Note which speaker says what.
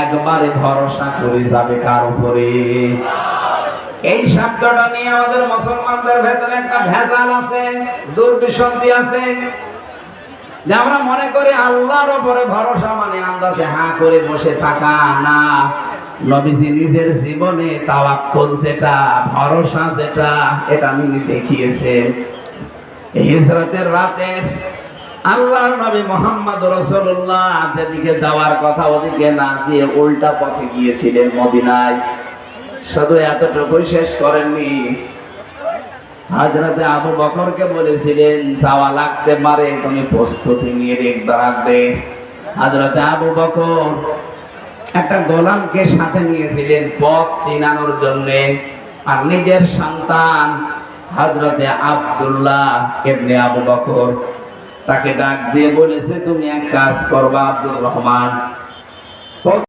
Speaker 1: একবারে ভরসা করে যাবে কার উপরে। এই শব্দটা নিয়ে আমাদের মুসলমানদের ভেতরে একটা ভেজাল আছে, দুর্বিসন্ধি আছে, যে আমরা মনে করি আল্লাহর উপরে ভরসা মানে আন্দাজে হাঁ করে বসে থাকা, না। নবীজি নিজের জীবনে তাওয়াক্কুল যেটা, ভরসা যেটা, এটা তিনি দেখিয়েছেন। হিজরতের রাতে আল্লাহ নবী মোহাম্মদ রসুল্লাহ যেদিকে যাওয়ার কথা ওদিকে না যেয়ে উল্টা পথে গিয়েছিলেন মদিনায়। শুধু এতটুকুই শেষ করেননি। হাজরাতে আবু বকরকে বলেছিলেন, যাওয়া লাগতে পারে, তুমি প্রস্তুতি নিয়ে দেখতে রাখবে হাজরাতে আবু বকর একটা গোলামকে সাথে নিয়েছিলেন পথ চিনানোর জন্য। আর নিজের সন্তান হজরতে আব্দুল্লাহ এমনি আবু বকর তাকে ডাক দিয়ে বলেছে তুমি এক কাজ করবা আব্দুর রহমান।